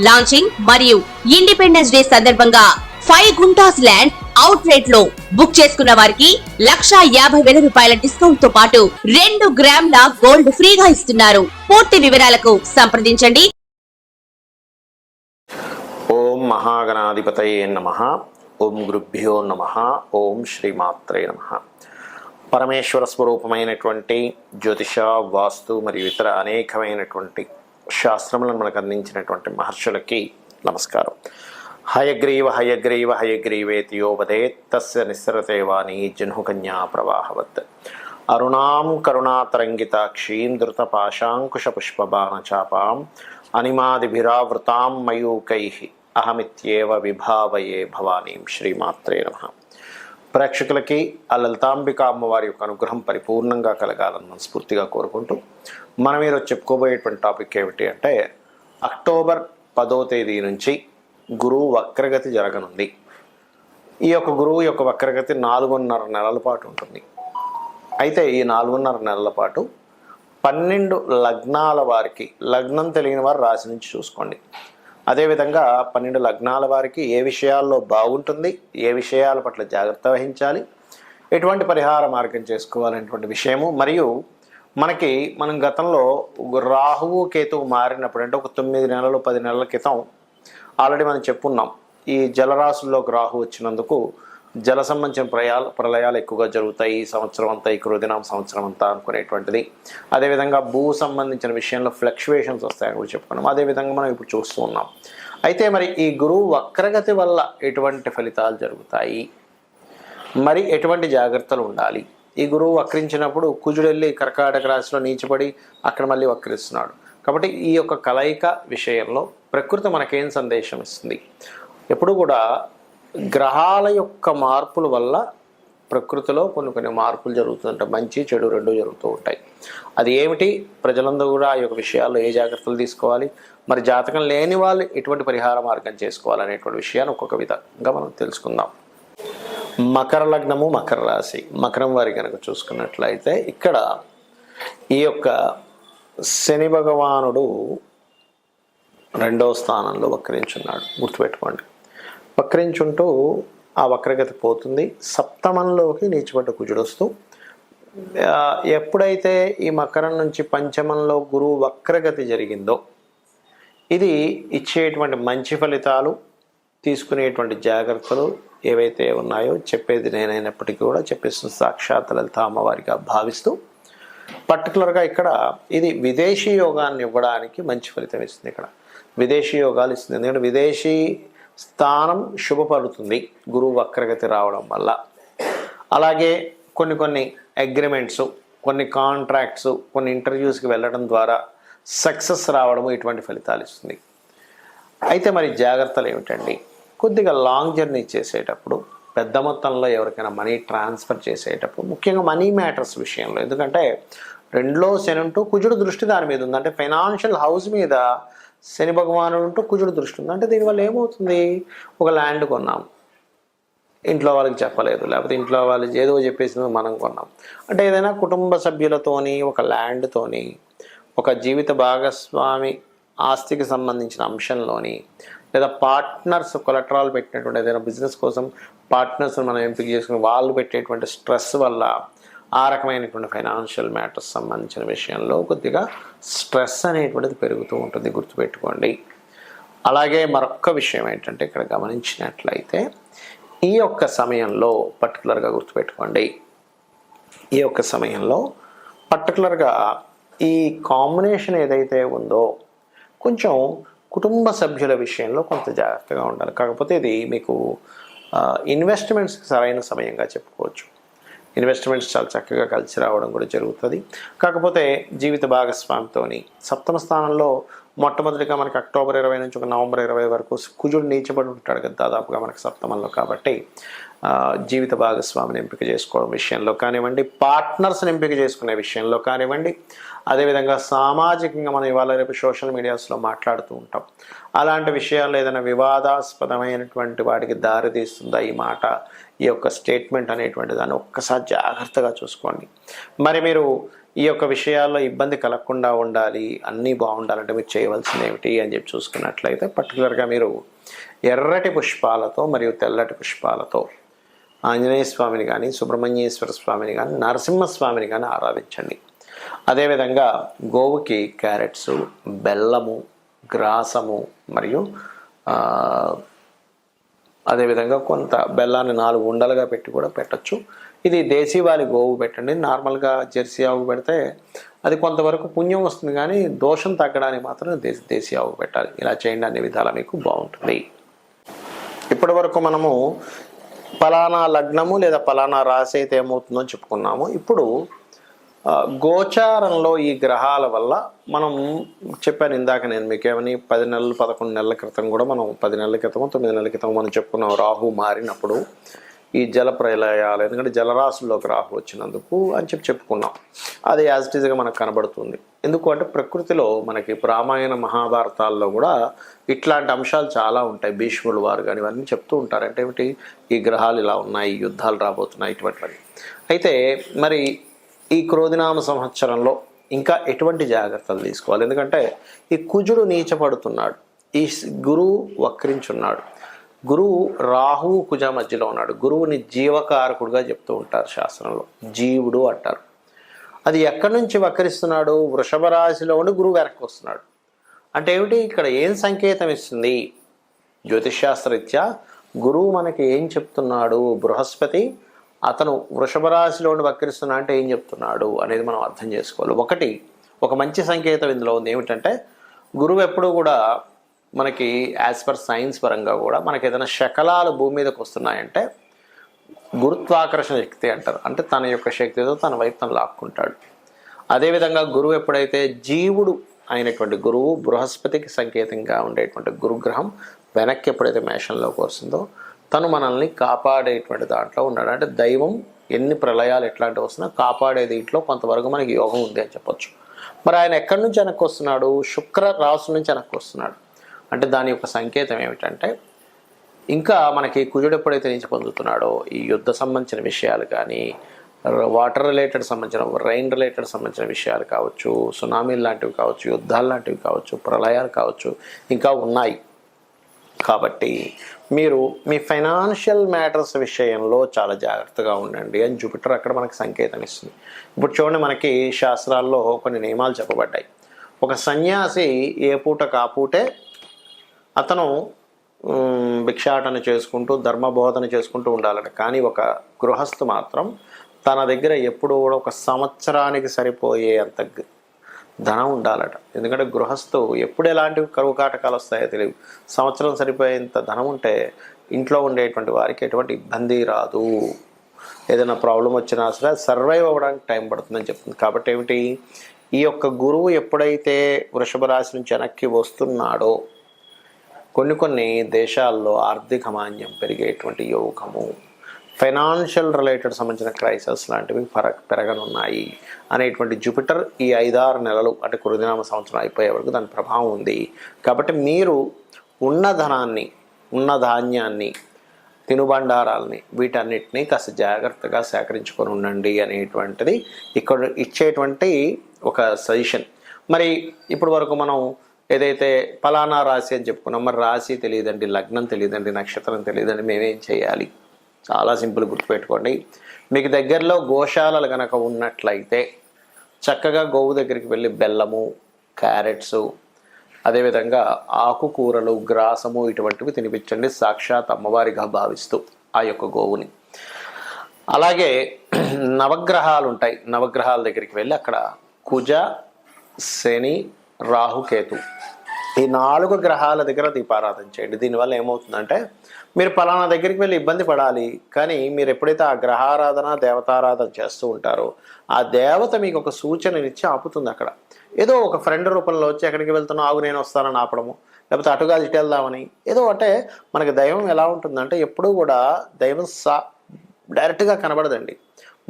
Launching మరియు independence day సందర్భంగా five guntas land out రేట్లో బుక్ చేసుకున్న వారికి లక్షా యాభై వేల రూపాయల డిస్కౌంట్తో పాటు రెండు గ్రాముల గోల్డ్ ఫ్రీగా ఇస్తున్నారు. పూర్తి వివరాలకు సంప్రదించండి. ఓం మహాగణాధిపతయే నమ. ఓం గురుభ్యో నమ. ఓం శ్రీమాత్రే నమ. పరమేశ్వర స్వరూపమైనటువంటి జ్యోతిష వాస్తు మరియు ఇతర అనేకమైనటువంటి శాస్త్రములను మనకు అందించినటువంటి మహర్షులకి నమస్కారం. హయగ్రీవ హయగ్రీవ హయగ్రీవేతి యోవదే తస్య నిస్సరతేవాణి జహ్నుకన్యా ప్రవాహవత్. అరుణాం కరుణాతరంగితాక్షీం ధృతపాశాంకుశపుష్పబాణచాపాం అనిమాదిభిరావృతాం మయూకై. అహమిత్యేవ విభావయే భవానీం శ్రీమాత్రే నమ. ప్రేక్షకులకి ఆ లలితాంబిక అమ్మవారి యొక్క అనుగ్రహం పరిపూర్ణంగా కలగాలని మనస్ఫూర్తిగా కోరుకుంటూ మనం ఈరోజు చెప్పుకోబోయేటువంటి టాపిక్ ఏమిటి అంటే అక్టోబర్ పదో తేదీ నుంచి గురువు వక్రగతి జరగనుంది. ఈ యొక్క గురువు యొక్క వక్రగతి నాలుగున్నర నెలల పాటు ఉంటుంది. అయితే ఈ నాలుగున్నర నెలల పాటు పన్నెండు లగ్నాల వారికి లగ్నం తెలియని వారు రాశి నుంచి చూసుకోండి. అదేవిధంగా పన్నెండు లగ్నాల వారికి ఏ విషయాల్లో బాగుంటుంది ఏ విషయాల పట్ల జాగ్రత్త వహించాలి ఎటువంటి పరిహార మార్గం చేసుకోవాలనేటువంటి విషయము. మరియు మనకి మనం గతంలో రాహువు కేతువు మారినప్పుడు అంటే ఒక తొమ్మిది నెలలు పది నెలల క్రితం ఆల్రెడీ మనం చెప్పున్నాం ఈ జలరాశుల్లోకి రాహు వచ్చినందుకు జల సంబంధించిన ప్రయాలు ప్రళయాలు ఎక్కువగా జరుగుతాయి. ఈ సంవత్సరం అంతా ఈ కృదినాం సంవత్సరం అంతా అనుకునేటువంటిది. అదేవిధంగా భూ సంబంధించిన విషయంలో ఫ్లక్చువేషన్స్ వస్తాయని కూడా చెప్పుకున్నాం. అదేవిధంగా మనం ఇప్పుడు చూస్తూ ఉన్నాం. అయితే మరి ఈ గురువు వక్రగతి వల్ల ఎటువంటి ఫలితాలు జరుగుతాయి? మరి ఎటువంటి జాగ్రత్తలు ఉండాలి? ఈ గురువు వక్రించినప్పుడు కుజుడు వెళ్ళి కర్కాటక రాశిలో నీచిపడి అక్కడ మళ్ళీ వక్రిస్తున్నాడు. కాబట్టి ఈ యొక్క కలయిక విషయంలో ప్రకృతి మనకేం సందేశం ఇస్తుంది? ఎప్పుడు కూడా గ్రహాల యొక్క మార్పుల వల్ల ప్రకృతిలో కొన్ని కొన్ని మార్పులు జరుగుతుంటాయి మంచి చెడు రెండు జరుగుతూ ఉంటాయి. అది ఏమిటి? ప్రజలందరూ కూడా ఆ యొక్క విషయాల్లో ఏ జాగ్రత్తలు తీసుకోవాలి? మరి జాతకం లేని వాళ్ళు ఎటువంటి పరిహార మార్గం చేసుకోవాలనేటువంటి విషయాన్ని ఒక్కొక్క విధంగా మనం తెలుసుకుందాం. మకర లగ్నము మకర రాశి. మకరం వారి కనుక చూసుకున్నట్లయితే ఇక్కడ ఈ యొక్క శని భగవానుడు రెండవ స్థానంలో వక్రించున్నాడు. గుర్తుపెట్టుకోండి. వక్రించుంటూ ఆ వక్రగతి పోతుంది. సప్తమంలోకి నీచిపడ్డ కుజుడు వస్తూ ఎప్పుడైతే ఈ మకరం నుంచి పంచమంలో గురువు వక్రగతి జరిగిందో ఇది ఇచ్చేటువంటి మంచి ఫలితాలు తీసుకునేటువంటి జాగ్రత్తలు ఏవైతే ఉన్నాయో చెప్పేది నేనైనప్పటికీ కూడా చెప్పేస్తున్న సాక్షాత్ లలిత అమ్మవారిగా భావిస్తూ పర్టికులర్గా ఇక్కడ ఇది విదేశీ యోగాన్ని ఇవ్వడానికి మంచి ఫలితం ఇస్తుంది ఇక్కడ. విదేశీ యోగాలు ఇస్తుంది. ఎందుకంటే విదేశీ స్థానం శుభపడుతుంది గురువు వక్రగతి రావడం వల్ల. అలాగే కొన్ని కొన్ని అగ్రిమెంట్స్ కొన్ని కాంట్రాక్ట్స్ కొన్ని ఇంటర్వ్యూస్కి వెళ్ళడం ద్వారా సక్సెస్ రావడము ఇటువంటి ఫలితాలు ఇస్తుంది. అయితే మరి జాగ్రత్తలు ఏమిటండి? కొద్దిగా లాంగ్ జర్నీ చేసేటప్పుడు పెద్ద మొత్తంలో ఎవరికైనా మనీ ట్రాన్స్ఫర్ చేసేటప్పుడు ముఖ్యంగా మనీ మ్యాటర్స్ విషయంలో. ఎందుకంటే రెండులో శని ఉంటూ కుజుడు దృష్టి దాని మీద ఉంది. అంటే ఫైనాన్షియల్ హౌస్ మీద శని భగవానుడు ఉంటూ కుజుడు దృష్టి ఉంది. అంటే దీనివల్ల ఏమవుతుంది? ఒక ల్యాండ్ కొన్నాం. ఇంట్లో వాళ్ళకి చెప్పలేదు. లేకపోతే ఇంట్లో వాళ్ళు ఏదో చెప్పేసింది మనం కొన్నాం. అంటే ఏదైనా కుటుంబ సభ్యులతోని ఒక ల్యాండ్తోని ఒక జీవిత భాగస్వామి ఆస్తికి సంబంధించిన అంశంలోని లేదా పార్ట్నర్స్ కొలట్రాల్ పెట్టినటువంటి ఏదైనా బిజినెస్ కోసం పార్ట్నర్స్ మనం ఎంపిక చేసుకుని వాళ్ళు పెట్టేటువంటి స్ట్రెస్ వల్ల ఆ రకమైనటువంటి ఫైనాన్షియల్ మ్యాటర్స్ సంబంధించిన విషయంలో కొద్దిగా స్ట్రెస్ అనేటువంటిది పెరుగుతూ ఉంటుంది గుర్తుపెట్టుకోండి. అలాగే మరొక్క విషయం ఏంటంటే ఇక్కడ గమనించినట్లయితే ఈ యొక్క సమయంలో పర్టికులర్గా గుర్తుపెట్టుకోండి. ఈ యొక్క సమయంలో పర్టికులర్గా ఈ కాంబినేషన్ ఏదైతే ఉందో కొంచెం కుటుంబ సభ్యుల విషయంలో కొంత జాగ్రత్తగా ఉండాలి. కాకపోతే ఇది మీకు ఇన్వెస్ట్మెంట్స్కి సరైన సమయంగా చెప్పుకోవచ్చు. ఇన్వెస్ట్మెంట్స్ చాలా చక్కగా కలిసి రావడం కూడా జరుగుతుంది. కాకపోతే జీవిత భాగస్వామితోని సప్తమ స్థానంలో మొట్టమొదటిగా మనకి అక్టోబర్ ఇరవై నుంచి ఒక నవంబర్ ఇరవై వరకు కుజుడు నీచబడి ఉంటాడు కదా దాదాపుగా మనకు సప్తమంలో కాబట్టి జీవిత భాగస్వామిని ఎంపిక చేసుకోవడం విషయంలో కానివ్వండి పార్ట్నర్స్ని ఎంపిక చేసుకునే విషయంలో కానివ్వండి అదేవిధంగా సామాజికంగా మనం ఇవాళ రేపు సోషల్ మీడియాస్లో మాట్లాడుతూ ఉంటాం. అలాంటి విషయాల్లో ఏదైనా వివాదాస్పదమైనటువంటి వాటికి దారి తీస్తుందా ఈ మాట ఈ యొక్క స్టేట్మెంట్ అనేటువంటి దాన్ని ఒక్కసారి జాగ్రత్తగా చూసుకోండి. మరి మీరు ఈ యొక్క విషయాల్లో ఇబ్బంది కలగకుండా ఉండాలి అన్నీ బాగుండాలంటే మీరు చేయవలసింది ఏమిటి అని చెప్పి చూసుకున్నట్లయితే పర్టికులర్గా మీరు ఎర్రటి పుష్పాలతో మరియు తెల్లటి పుష్పాలతో ఆంజనేయ స్వామిని కానీ సుబ్రహ్మణ్యేశ్వర స్వామిని కానీ నరసింహస్వామిని కానీ ఆరాధించండి. అదేవిధంగా గోవుకి క్యారెట్స్ బెల్లము గ్రాసము మరియు అదేవిధంగా కొంత బెల్లాన్ని నాలుగు ఉండలుగా పెట్టి కూడా పెట్టచ్చు. ఇది దేశీవాలి గోవు పెట్టండి. నార్మల్గా జెర్సీ ఆవు పెడితే అది కొంతవరకు పుణ్యం వస్తుంది కానీ దోషం తగ్గడానికి మాత్రం దేశ దేశీ ఆవు పెట్టాలి. ఇలా చేయండి అన్ని విధాలా మీకు బాగుంటుంది. ఇప్పటి వరకు మనము పలానా లగ్నము లేదా పలానా రాశి అయితే ఏమవుతుందో చెప్పుకున్నాము. ఇప్పుడు గోచారంలో ఈ గ్రహాల వల్ల మనం చెప్పాను ఇందాక నేను మీకేమని పది నెలలు పదకొండు నెలల క్రితం కూడా మనం పది నెలల క్రితం తొమ్మిది నెలల క్రితం మనం చెప్పుకున్నాం రాహు మారినప్పుడు ఈ జల ప్రళయాలు ఎందుకంటే జలరాశుల్లోకి రాహు వచ్చినందుకు అని చెప్పి చెప్పుకున్నాం. అది యాజ్ ఇట్ ఈజ్గా మనకు కనబడుతుంది. ఎందుకు అంటే ప్రకృతిలో మనకి రామాయణ మహాభారతాల్లో కూడా ఇట్లాంటి అంశాలు చాలా ఉంటాయి. భీష్ముడు వారు కానీ ఇవన్నీ చెప్తూ ఉంటారు. అంటే ఏమిటి? ఈ గ్రహాలు ఇలా ఉన్నాయి యుద్ధాలు రాబోతున్నాయి ఇటువంటివి అయితే మరి ఈ క్రోధినామ సంవత్సరంలో ఇంకా ఎటువంటి జాగ్రత్తలు తీసుకోవాలి? ఎందుకంటే ఈ కుజుడు నీచపడుతున్నాడు. ఈ గురువు వక్రించున్నాడు. గురువు రాహువు కుజ మధ్యలో ఉన్నాడు. గురువుని జీవకారకుడుగా చెప్తూ ఉంటారు శాస్త్రంలో. జీవుడు అంటారు. అది ఎక్కడి నుంచి వక్రిస్తున్నాడు? వృషభ రాశిలో ఉండి గురువు వెనక్కి వస్తున్నాడు. అంటే ఏమిటి? ఇక్కడ ఏం సంకేతం ఇస్తుంది? జ్యోతిష్శాస్త్రరీత్యా గురువు మనకి ఏం చెప్తున్నాడు? బృహస్పతి అతను వృషభ రాశిలో వక్రిస్తున్నా అంటే ఏం చెప్తున్నాడు అనేది మనం అర్థం చేసుకోవాలి. ఒకటి ఒక మంచి సంకేతం ఇందులో ఉంది. ఏమిటంటే గురువు ఎప్పుడూ కూడా మనకి యాజ్ పర్ సైన్స్ పరంగా కూడా మనకి ఏదైనా శకలాలు భూమి మీదకి వస్తున్నాయంటే గురుత్వాకర్షణ శక్తి అంటారు. అంటే తన యొక్క శక్తితో తన వైపు తను లాక్కుంటాడు. అదేవిధంగా గురువు ఎప్పుడైతే జీవుడు అయినటువంటి గురువు బృహస్పతికి సంకేతంగా ఉండేటువంటి గురుగ్రహం వెనక్కి ఎప్పుడైతే మేషంలోకి వస్తుందో తను మనల్ని కాపాడేటువంటి దాంట్లో ఉన్నాడు. అంటే దైవం ఎన్ని ప్రళయాలు ఎట్లాంటివి వస్తున్నా కాపాడే దీంట్లో కొంతవరకు మనకి యోగం ఉంది అని చెప్పొచ్చు. మరి ఆయన ఎక్కడి నుంచి వెనక్కి వస్తున్నాడు? శుక్ర రాసు నుంచి వెనక్కి వస్తున్నాడు. అంటే దాని యొక్క సంకేతం ఏమిటంటే ఇంకా మనకి కుజుడు ఎప్పుడైతే నుంచి పొందుతున్నాడో ఈ యుద్ధ సంబంధించిన విషయాలు కానీ వాటర్ రిలేటెడ్ సంబంధించిన రైన్ రిలేటెడ్ సంబంధించిన విషయాలు కావచ్చు సునామీలు లాంటివి కావచ్చు యుద్ధాలు లాంటివి కావచ్చు ప్రళయాలు కావచ్చు ఇంకా ఉన్నాయి. కాబట్టి మీరు మీ ఫైనాన్షియల్ మ్యాటర్స్ విషయంలో చాలా జాగ్రత్తగా ఉండండి అని జూపిటర్ అక్కడ మనకి సంకేతం ఇస్తుంది. ఇప్పుడు చూడండి మనకి శాస్త్రాల్లో కొన్ని నియమాలు చెప్పబడ్డాయి. ఒక సన్యాసి ఏ పూట కాపూటే అతను భిక్షాటన చేసుకుంటూ ధర్మబోధన చేసుకుంటూ ఉండాలట. కానీ ఒక గృహస్థు మాత్రం తన దగ్గర ఎప్పుడు కూడా ఒక సంవత్సరానికి సరిపోయే అంత ధనం ఉండాలట. ఎందుకంటే గృహస్థు ఎప్పుడు ఎలాంటి కరువు కాటకాలు వస్తాయో తెలియదు. సంవత్సరం సరిపోయేంత ధనం ఉంటే ఇంట్లో ఉండేటువంటి వారికి ఎటువంటి ఇబ్బంది రాదు. ఏదైనా ప్రాబ్లం వచ్చినా సరే సర్వైవ్ అవ్వడానికి టైం పడుతుందని చెప్తుంది. కాబట్టి ఏమిటి? ఈ యొక్క గురువు ఎప్పుడైతే వృషభ రాశి నుంచి వెనక్కి వస్తున్నాడో కొన్ని కొన్ని దేశాల్లో ఆర్థిక మాన్యం పెరిగేటువంటి యోగము. ఫైనాన్షియల్ రిలేటెడ్ సంబంధించిన క్రైసిస్ లాంటివి పెర పెరగనున్నాయి. అనేటువంటి జూపిటర్ ఈ ఐదారు నెలలు అంటే కురుదినామ సంవత్సరం అయిపోయే వరకు దాని ప్రభావం ఉంది. కాబట్టి మీరు ఉన్న ధనాన్ని ఉన్న ధాన్యాన్ని తినుబండారాలని వీటన్నిటిని కాస్త జాగ్రత్తగా సేకరించుకొని ఉండండి అనేటువంటిది ఇక్కడ ఇచ్చేటువంటి ఒక సజెషన్. మరి ఇప్పటి వరకు మనం ఏదైతే ఫలానా రాశి అని చెప్పుకున్నాం మరి రాశి తెలియదండి లగ్నం తెలియదండి నక్షత్రం తెలియదండి మేమేం చేయాలి? చాలా సింపుల్ గుర్తుపెట్టుకోండి. మీకు దగ్గరలో గోశాలలు కనుక ఉన్నట్లయితే చక్కగా గోవు దగ్గరికి వెళ్ళి బెల్లము క్యారెట్స్ అదేవిధంగా ఆకుకూరలు గ్రాసము ఇటువంటివి తినిపించండి సాక్షాత్ అమ్మవారిగా భావిస్తూ ఆ యొక్క గోవుని. అలాగే నవగ్రహాలు ఉంటాయి. నవగ్రహాల దగ్గరికి వెళ్ళి అక్కడ కుజ శని రాహుకేతు ఈ నాలుగు గ్రహాల దగ్గర దీపారాధన చేయండి. దీనివల్ల ఏమవుతుందంటే మీరు పలానా దగ్గరికి వెళ్ళి ఇబ్బంది పడాలి కానీ మీరు ఎప్పుడైతే ఆ గ్రహారాధన దేవతారాధన చేస్తూ ఉంటారో ఆ దేవత మీకు ఒక సూచననిచ్చి ఆపుతుంది అక్కడ. ఏదో ఒక ఫ్రెండ్ రూపంలో వచ్చి ఎక్కడికి వెళ్తున్నావు ఆగు నేను వస్తానని ఆపడము. లేకపోతే అటుగా ఇటు వెళ్దామని. ఏదో అంటే మనకి దైవం ఎలా ఉంటుందంటే ఎప్పుడూ కూడా దైవం సా డైరెక్ట్గా కనబడదండి.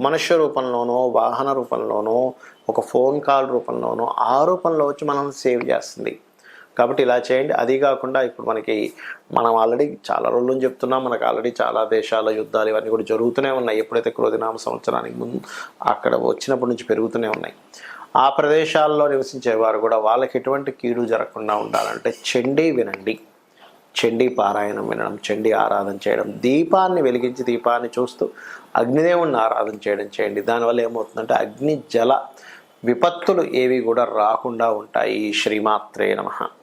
మనుష్య రూపంలోనో వాహన రూపంలోనో ఒక ఫోన్ కాల్ రూపంలోనో ఆ రూపంలో వచ్చి మనం సేవ్ చేస్తుంది. కాబట్టి ఇలా చేయండి. అది కాకుండా ఇప్పుడు మనకి మనం ఆల్రెడీ చాలా రోజులు చెప్తున్నాం. మనకు ఆల్రెడీ చాలా దేశాల యుద్ధాలు ఇవన్నీ కూడా జరుగుతూనే ఉన్నాయి. ఎప్పుడైతే క్రోధినామ సంవత్సరానికి ముందు అక్కడ వచ్చినప్పటి నుంచి పెరుగుతూనే ఉన్నాయి. ఆ ప్రదేశాల్లో నివసించే వారు కూడా వాళ్ళకి ఎటువంటి కీడు జరగకుండా ఉండాలంటే చండీ వినండి. చండీ పారాయణం వినడం చెండీ ఆరాధన చేయడం దీపాన్ని వెలిగించి దీపాన్ని చూస్తూ అగ్నిదేవుణ్ణి ఆరాధన చేయడం చేయండి. దానివల్ల ఏమవుతుందంటే అగ్ని జల విపత్తులు ఏవి కూడా రాకుండా ఉంటాయి. శ్రీమాత్రే నమః.